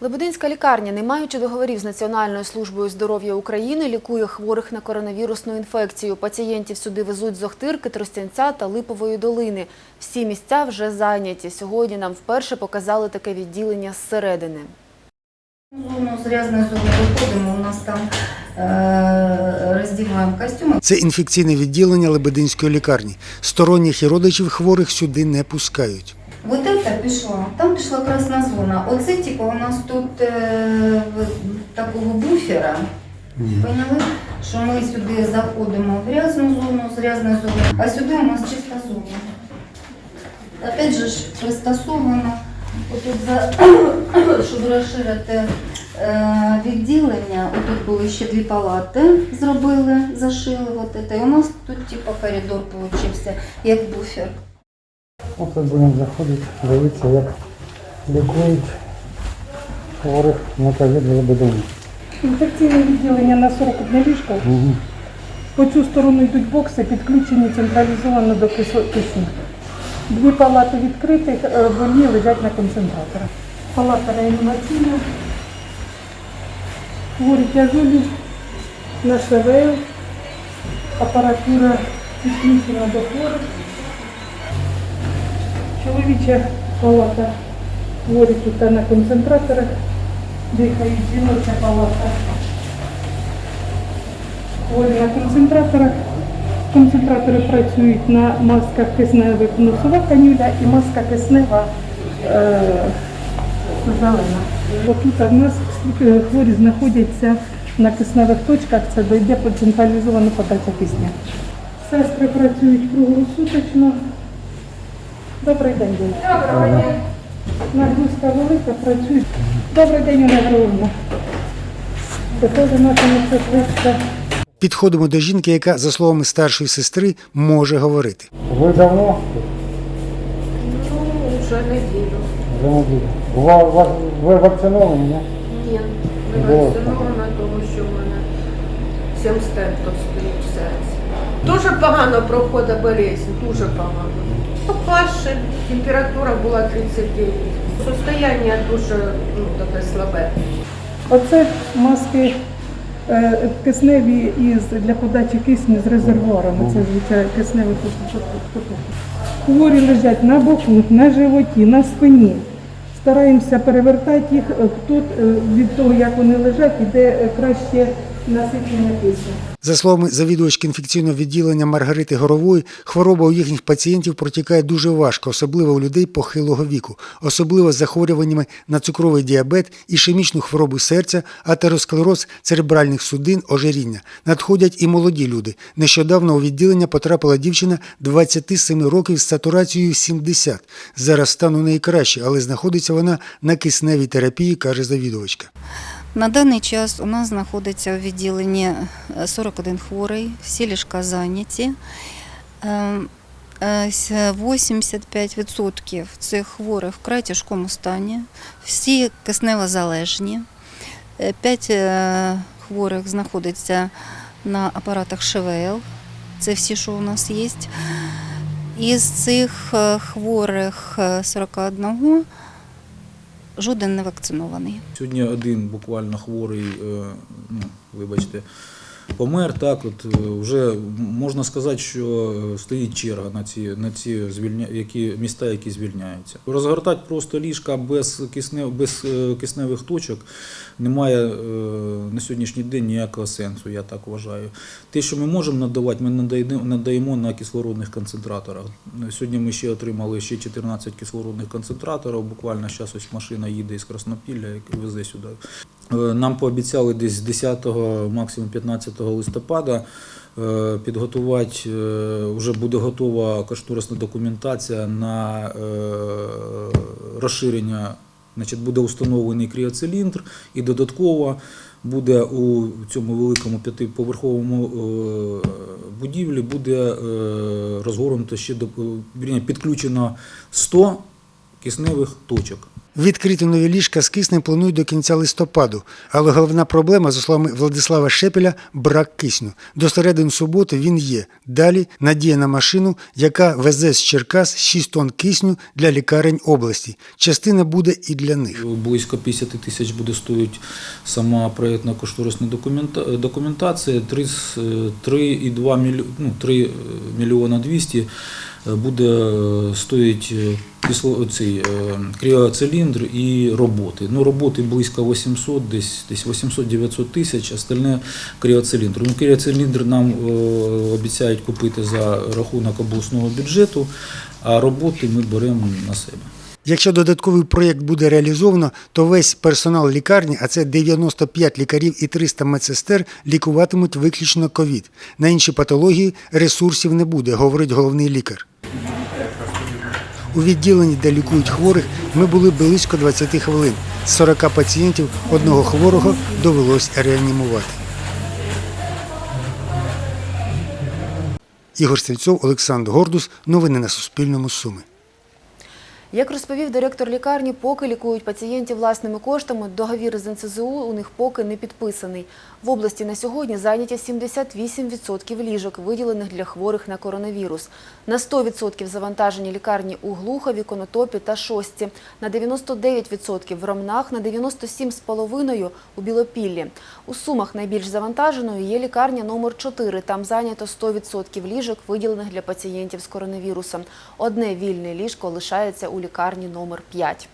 Лебединська лікарня, не маючи договорів з Національною службою здоров'я України, лікує хворих на коронавірусну інфекцію. Пацієнтів сюди везуть з Охтирки, Тростянця та Липової долини. Всі місця вже зайняті. Сьогодні нам вперше показали таке відділення зсередини. Зону з грязної зони виходимо, у нас там е, роздіваємо костюми. Це інфекційне відділення Лебединської лікарні. Сторонніх і родичів хворих сюди не пускають. Вот это пішла, там пішла красна зона. Оце типу у нас тут е, такого буфера. Поняли, що ми сюди заходимо в грязну зону з грязної зони, а сюди у нас чиста зона. Опять же ж пристосовано, отут за, щоб розширити е, відділення, отут були ще дві палати, зробили, зашили. Вот это. І у нас тут типу коридор получився, як буфер. Оце будемо заходити, дивитися, як лікують хворих на ковід в Лебедині. Інфекційне відділення на 41 ліжко. Угу. По цю сторону йдуть бокси, підключені централізовано до кисню. Дві палати відкритих, е, вольні лежать на концентраторах. Палата реанімаційна, хворі тяжелі, на ШВЛ, апаратура підключена до хворих. Чоловіча палата хворі тут на концентраторах, дихають жіноча палата. Хворі на концентраторах. Концентратори працюють на масках кисневих носова канюля і маска киснева е, зелена. Отут в нас е, хворі знаходяться на кисневих точках, це дойде по централізовану подача кисня. Сестри працюють круглосуточно. Добрий день, день. Доброго дня. Нагрузка велика, працюють. Добрий день, Олег. Це теж наша медсестричка. Підходимо до жінки, яка, за словами старшої сестри, може говорити. Ви давно? Ну, вже неділю. Вже неділю. Вас- Ви вакциновані, ні? Ні, не вакцинована, тому що в мене сім стентів стоїть в серці. Дуже погано проходить болезнь, дуже погано. Кашель, температура була 39. Состояння дуже ну, таке слабе. Оце маски е, кисневі із для подачі кисню з резервуарами. Це звичайно кисневі потоки. Хворі лежать на боку, на животі, на спині. Стараємося перевертати їх е, тут е, від того, як вони лежать, іде краще насичення кисню. За словами завідувачки інфекційного відділення Маргарити Горової, хвороба у їхніх пацієнтів протікає дуже важко, особливо у людей похилого віку, особливо з захворюваннями на цукровий діабет, ішемічну хворобу серця, атеросклероз церебральних судин, ожиріння. Надходять і молоді люди. Нещодавно у відділення потрапила дівчина 27 років з сатурацією 70. Зараз стан у неї краще, але знаходиться вона на кисневій терапії, каже завідувачка. На даний час у нас знаходиться у відділенні е, 41 хворий, всі ліжка зайняті. Е, е, с- 85% цих хворих вкрай тяжкому стані, всі кисневозалежні. 5 хворих знаходиться на апаратах ШВЛ, це всі, що у нас є. Із цих е, хворих е, 41 жоден не вакцинований. Сьогодні один буквально хворий, е, ну, вибачте, помер. Так, от е, вже можна сказати, що е, стоїть черга на ці, на ці звільня, які, міста, які звільняються. Розгортати просто ліжка без, кисне, без е, кисневих точок немає на сьогоднішній день ніякого сенсу, я так вважаю. Те, що ми можемо надавати, ми надаємо на кислородних концентраторах. Сьогодні ми ще отримали ще 14 кислородних концентраторів. Буквально зараз ось машина їде із Краснопілля і везе сюди. Е, Нам пообіцяли десь 10, максимум 15 листопада е, підготувати, е, вже буде готова кошторисна документація на розширення Значить, буде установлений кріоциліндр і додатково буде у цьому великому п'ятиповерховому будівлі буде розгорнуто ще до підключено 100 кисневих точок. Відкрити нові ліжка з киснем планують до кінця листопаду, але головна проблема, за словами Владислава Шепеля, брак кисню. До середини суботи він є. Далі надія на машину, яка везе з Черкас 6 тонн кисню для лікарень області. Частина буде і для них. Близько 50 тисяч буде стоїть сама проєктно-кошторисна документація. Три з- е, 3,2 мільйона, ну, 3 мільйона 200 буде е, стоїть е, цей, е, кріоциліндр і роботи. Ну, роботи близько 800, десь, десь 800-900 тисяч, остальне кріоциліндр. Ну, кріоциліндр нам е, обіцяють купити за рахунок обласного бюджету, а роботи ми беремо на себе. Якщо додатковий проєкт буде реалізовано, то весь персонал лікарні, а це 95 лікарів і 300 медсестер, лікуватимуть виключно ковід. На інші патології ресурсів не буде, говорить головний лікар. У відділенні, де лікують хворих, ми були близько 20 хвилин. З 40 пацієнтів одного хворого довелось реанімувати. Ігор Стрільцов, Олександр Гордус. Новини на Суспільному. Суми. Як розповів директор лікарні, поки лікують пацієнтів власними коштами, договір з НСЗУ у них поки не підписаний. В області на сьогодні зайняті 78% ліжок, виділених для хворих на коронавірус. На 100% завантажені лікарні у Глухові, Конотопі та Шості, на 99% в Ромнах, на 97,5% у Білопіллі. У Сумах найбільш завантаженою є лікарня номер 4. Там зайнято 100% ліжок, виділених для пацієнтів з коронавірусом. Одне вільне ліжко лишається лікарні номер 5.